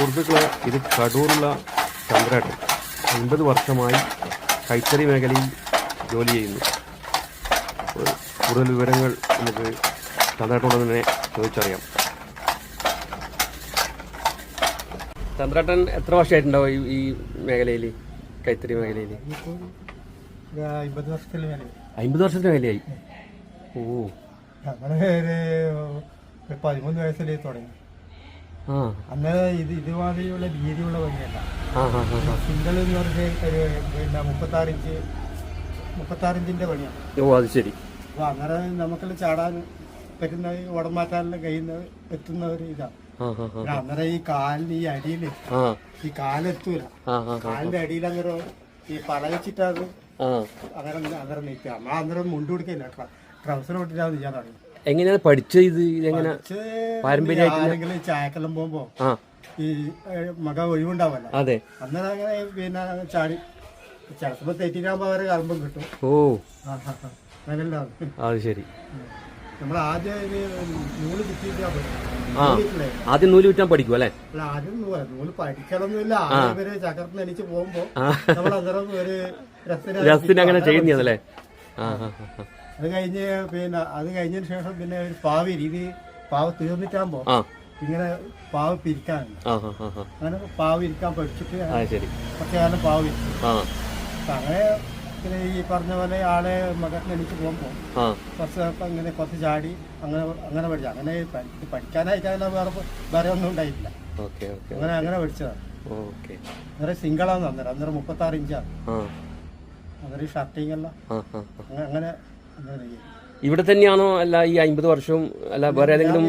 സുഹൃത്തുക്കളെ ഇത് കടൂറുള്ള ചന്ദ്രേട്ടൻ അൻപത് വർഷമായി കൈത്തറി മേഖലയിൽ ജോലി ചെയ്യുന്നു. കൂടുതൽ വിവരങ്ങൾ നമുക്ക് ചന്ദ്രേട്ടനോട് തന്നെ ചോദിച്ചറിയാം. ചന്ദ്രേട്ടൻ എത്ര വർഷമായിട്ടുണ്ടാവും ഈ മേഖലയിൽ കൈത്തറി മേഖലയിൽ അമ്പത് വർഷത്തിന് മേലെയായി? ഓ. ഒരു പതിമൂന്ന് വയസ്സിൽ തുടങ്ങി. അന്ന് ഇത് ഇതുമാതിരിയുള്ള വീതിയുള്ള ആ. സിംഗിൾ എന്ന് പറഞ്ഞ ഒരു പിന്നെ മുപ്പത്താറ് ഇഞ്ച് പണിയാണ്. ഓ അത് ശരി. അപ്പോൾ അന്നേരം നമുക്കെല്ലാം ചാടാൻ പറ്റുന്ന മാറ്റാനെല്ലാം കഴിയുന്ന എത്തുന്ന ഒരു ഇതാണ് ആ അന്നേരം ഈ കാലിന് ഈ അടിയിൽ ഈ കാലെത്തൂല. കാലിന്റെ അടിയിൽ അങ്ങനെ ഈ പളവച്ചിട്ട് അങ്ങനെ അങ്ങനെ അന്നേരം നിൽക്കുക. അന്നേരം മുണ്ട് കൊടുക്കില്ല ട്രൗസർ ഇട്ടിട്ടാണ് ചെയ്യാൻ തുടങ്ങി എങ്ങനെയാണ് പഠിച്ചത് ഇത്? ഇതെങ്ങനെ പാരമ്പര്യമായിട്ട് ചായക്കെല്ലാം പോകുമ്പോ ഈ മക ഒഴിവുണ്ടാവല്ല. അതെ. അന്നേരം അങ്ങനെ പിന്നെ ചാടി. ചിലപ്പോ തെറ്റിനാകുമ്പോ അവരെ കറമ്പും കിട്ടും. ഓ. അത് ശരി. നമ്മൾ ആദ്യം നൂൽ. ആദ്യം നൂൽ വിറ്റാൻ പഠിക്കും അല്ലേ? അല്ല ആദ്യം നൂൽ നൂൽ പഠിക്കലൊന്നുമില്ല. ആദ്യം ഇവർ പോകുമ്പോ നമ്മൾ അന്നേരം ഒരു രസത്തിന് രസത്തിന് അങ്ങനെ ചെയ്യുന്നതല്ലേ ആ, ആ. അത് കഴിഞ്ഞ് പിന്നെ അത് കഴിഞ്ഞതിന് ശേഷം പിന്നെ ഒരു പാവ് രീതി പാവ് തീർന്നിട്ടാകുമ്പോ ഇങ്ങനെ പാവ് പിരിക്കാനുണ്ട് ആ അങ്ങനെ പാവ് ഇരിക്കാൻ പഠിച്ചിട്ട് ആ അങ്ങനെ കുറച്ച് കാലം പാവ് ഇരിക്കും അങ്ങനെ പിന്നെ ഈ പറഞ്ഞ പോലെ ആളെ മകത്തിന് എനിക്ക് പോകുമ്പോൾ കുറച്ച് ഇങ്ങനെ കുറച്ച് ചാടി അങ്ങനെ അങ്ങനെ പഠിച്ചു. അങ്ങനെ പഠി- പഠിക്കാനായിട്ട് അങ്ങനെ വേറെ വേറെ ഒന്നും ഉണ്ടായിട്ടില്ല. അങ്ങനെ അങ്ങനെ പഠിച്ചതാണ് അന്നേരം സിംഗിളാന്ന് അന്നേരം അന്നേരം മുപ്പത്താറ് ഇഞ്ചാണ് ആ. അന്നേരം ഷർട്ടിങ് എല്ലാം ആ. അങ്ങനെ. ഇവിടെ തന്നെയാണോ? അല്ല ഈ അമ്പത് വർഷവും അല്ല വേറെ ഏതെങ്കിലും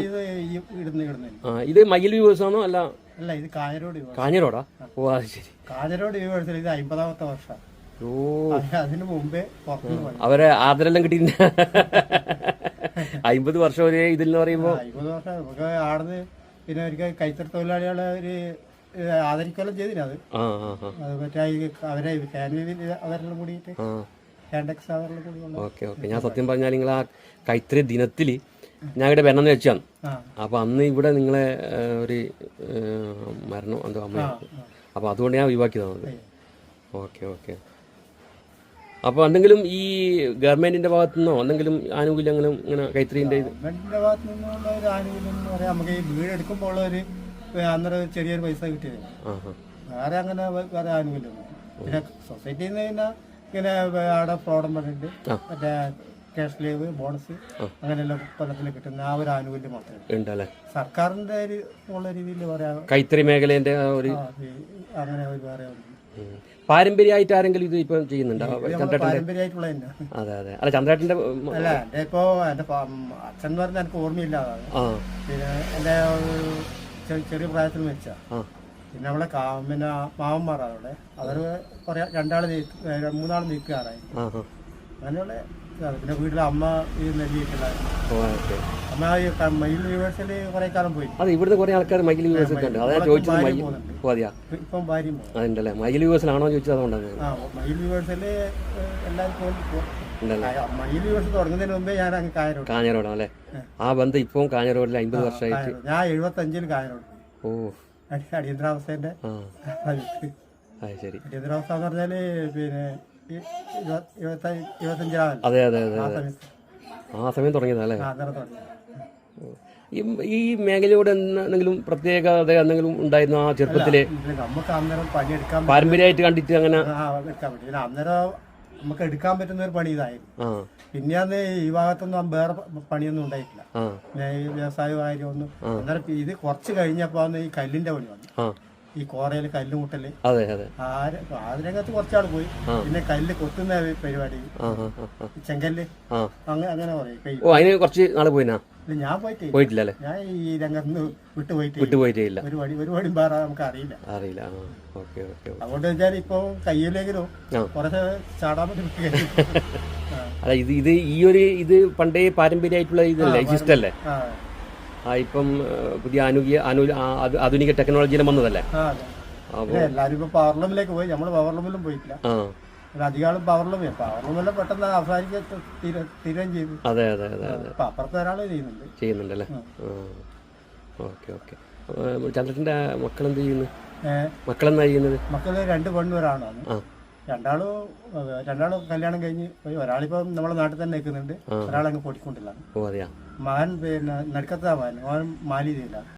ആ ഇത് മയിൽ വ്യൂവേഴ്സ് ആണോ? അല്ല അല്ല ഇത് കാഞ്ഞരോട് കാഞ്ഞിരോടാ? ഓ അത് ശരി. കാഞ്ഞരോട് ഇത് അമ്പതാമത്തെ വർഷം. ഓ. അതിന് മുമ്പേ അവരെ ആദരെല്ലാം കിട്ടിയിട്ടുണ്ട്. അമ്പത് വർഷം ഒരേ ഇതിൽ എന്ന് പറയുമ്പോ അമ്പത് വർഷം. നമുക്ക് ആടുന്ന് പിന്നെ അവർക്ക് കൈത്തറി തൊഴിലാളികളെ ഒരു ഏഹ്, ചെയ്തിരുന്നത് ചെയ്തിനത് അത്. മറ്റേ അവരെ ഫാമിലി അവരെല്ലാം കൂടിയിട്ട്. Okay okay. ഞാൻ സത്യം പറഞ്ഞാൽ നിങ്ങൾ ആ കൈത്തറി ദിനത്തിൽ ഞാൻ ഇവിടെ വരണമെന്ന് വെച്ചാണ് ആ. അപ്പോൾ അന്ന് ഇവിടെ നിങ്ങളെ ഒരു മരണം എന്തോ അമ്മ അപ്പോൾ അതുകൊണ്ട് ഞാൻ ഒഴിവാക്കിയതാണ് ഓക്കെ ഓക്കെ. അപ്പോൾ എന്തെങ്കിലും ഈ ഗവൺമെന്റിന്റെ ഭാഗത്തു നിന്നോ എന്തെങ്കിലും ആനുകൂല്യങ്ങളും ഇങ്ങനെ കൈത്തറിന്റെ ഇത്? ഗവൺമെന്റിന്റെ ഭാഗത്തു നിന്നുള്ള ഒരു ആനുകൂല്യം എന്ന് പറയാം. നമുക്ക് ഈ വീട് എടുക്കുമ്പോൾ ഒരു അന്നേരം ചെറിയൊരു പൈസ കിട്ടിയത്. വേറെ അങ്ങനെ വേറെ ആനുകൂല്യം പിന്നെ സൊസൈറ്റിയിൽ നിന്ന് പിന്നെ ഇങ്ങനെ അവിടെ ആ. മറ്റേ ക്യാഷ് ലീവ് ബോണസ് അങ്ങനെയെല്ലാം കൊല്ലത്തിൽ കിട്ടുന്ന ആ ഒരു ആനുകൂല്യം മാത്രമേ ഉണ്ടല്ലേ? സർക്കാരിന്റെ ഒരു ഉള്ള രീതിയിൽ പറയാം കൈത്തറി മേഖലേന്റെ ഒരു അങ്ങനെ ഒരു ഒന്നും. പാരമ്പര്യമായിട്ട് ആരെങ്കിലും ഇത് ഇപ്പൊ ചെയ്യുന്നുണ്ടോ? പാരമ്പര്യമായിട്ടുള്ള അതെ അതെ. അല്ല ചന്ദ്രേട്ടന്റെ അല്ല എന്റെ ഇപ്പോ എന്റെ അച്ഛൻ പറഞ്ഞ എനിക്ക് ഓർമ്മയില്ല. പിന്നെ എന്റെ ചെറിയ പ്രായത്തിൽ മരിച്ച പിന്നെ നമ്മളെ കാ- പിന്നെ മാമന്മാരാണ് അവിടെ അവർ പറയാ രണ്ടാൾ മൂന്നാൾ നീക്കാറായി അങ്ങനെയുള്ള ഇതാണ്. പിന്നെ വീട്ടിലെ അമ്മ ഈ നെല്ലിയിട്ടുണ്ടായിരുന്നു ഓ ഓക്കെ. അമ്മ ഈ ക- മയിൽ യൂണിവേഴ്സിൽ കുറെ കാലം പോയി. അതെ ഇവിടുത്തെ കുറേ ആൾക്കാർ മൈൽ യൂവേഴ്സ് ഒക്കെ ഉണ്ട്. അതാ ഞാൻ ചോദിച്ചത് പോകുന്നുണ്ട്. ഓ അതെയാ? ഇപ്പം ഭാര്യയും പോകും അതുണ്ടല്ലേ? ചോദിച്ചത് അതുകൊണ്ടാണ് ഞാൻ. ആ മയിൽ യൂണിവേഴ്സിൽ എല്ലാവരും പോകും ഉണ്ടല്ലേ? മയിൽ യൂണിവേഴ്സ് തുടങ്ങുന്നതിന് മുമ്പേ ഞാൻ അങ്ങ് ആ. ബന്ധം ഇപ്പം കാഞ്ഞരോടിൽ അമ്പത് വർഷമായിട്ട്. ഞാൻ ഞാൻ എഴുപത്തഞ്ചിൽ കായരോട് ഓ. അടി- അടിയന്തരാവസ്ഥേന്റെ ശരി. അടിയന്തരാവസ്ഥ എന്ന് പറഞ്ഞാൽ പിന്നെ ഈ ഇരുപ- ഇരുപത്തി ഇരുപത്തഞ്ചാമല്ല അതെ അതെ അതെ ആ അതെ. സമയത്ത്. ആ സമയം തുടങ്ങിയതല്ലേ ആ, അന്നേരം തുടങ്ങി. ഈ ഈ മേഖലയോട് എന്ത- എന്തെങ്കിലും പ്രത്യേകത എന്തെങ്കിലും ഉണ്ടായിരുന്നു ആ ചെറുപ്പത്തിൽ? നമുക്ക് അന്നേരം പണിയെടുക്കാൻ പാരമ്പര്യമായിട്ട് കണ്ടിട്ട് അങ്ങനെ ആ, എടുക്കാൻ പറ്റും പിന്നെ അന്നേരം നമുക്ക് എടുക്കാൻ പറ്റുന്ന ഒരു പണി ഇതായിരുന്നു. പിന്നെ അന്ന് ഈ ഭാഗത്തൊന്നും വേറെ പണിയൊന്നും ഉണ്ടായിട്ടില്ല. വ്യവസായ കാര്യമൊന്നും അന്നേരം ഇത് കുറച്ച് കഴിഞ്ഞപ്പോ ഈ കല്ലിന്റെ പണി വന്നു. ഈ കോറയിൽ കല്ല് മുട്ടൽ. അതെ അതെ. ആ രംഗത്ത് കുറച്ചാൾ പോയി. പിന്നെ കല്ല് കൊത്തുന്ന പരിപാടി. ചെങ്കല്ല്. അങ്ങനെ അങ്ങനെ പറയും. ഓ അതിന് കുറച്ച് നാൾ പോയിനാ? ഞാൻ പോയിട്ട് പോയിട്ടില്ല ഞാൻ ഈ രംഗത്ത് വിട്ടു പോയിട്ട് വിട്ടു പോയിട്ടേ ഇല്ല. ഒരു വഴി ഒരു വഴി വേറെ നമുക്ക് അറിയില്ല. അറിയില്ല ആ ഓക്കെ ഓക്കെ അതുകൊണ്ട് വെച്ചാൽ ഇപ്പൊ കയ്യിലെങ്കിലും. കുറച്ച് ചാടാൻ പറ്റും. അതെ അല്ല ഇത് ഇത് ഈ ഒരു ഇത് പണ്ടേ പാരമ്പര്യമായിട്ടുള്ള ഇതല്ലേ? സിസ്റ്റല്ലേ ആ. ഇപ്പം പുതിയ ആനുകൂല്യ ആധുനിക ടെക്നോളജിയിലും വന്നതല്ലേ? എല്ലാരും ഇപ്പൊ പവർലൂമിലേക്ക് പോയി. നമ്മൾ പവർലൂമിലും പോയിട്ടില്ല. അധികാളും പവർലൂമേ പവർലൂമെല്ലാം പെട്ടെന്ന് അവസാനിക്കാൻ തീരുകയും ചെയ്തു. അതെ അതെ അതെ അതെ. അപ്പുറത്തെ ഒരാൾ ചെയ്യുന്നുണ്ട്. ചെയ്യുന്നുണ്ടല്ലേ? Okay okay. ചന്ദ്രന്റെ മക്കൾ എന്ത് ചെയ്യുന്നു? ഏഹ് മക്കളെന്നാ ചെയ്യുന്നത്? മക്കൾ രണ്ട് പെണ്ണുവരാണോ രണ്ടാളും രണ്ടാൾ കല്യാണം കഴിഞ്ഞ് പോയി. ഒരാളിപ്പം നമ്മളെ നാട്ടിൽ തന്നെ നിൽക്കുന്നുണ്ട്. ഒരാളങ്ങ് പൊടിക്കൊണ്ടില്ല ഓ അതെയാ? മകൻ പിന്നെ നടുക്കത്താ മകൻ. അവൻ മാലിയില്ല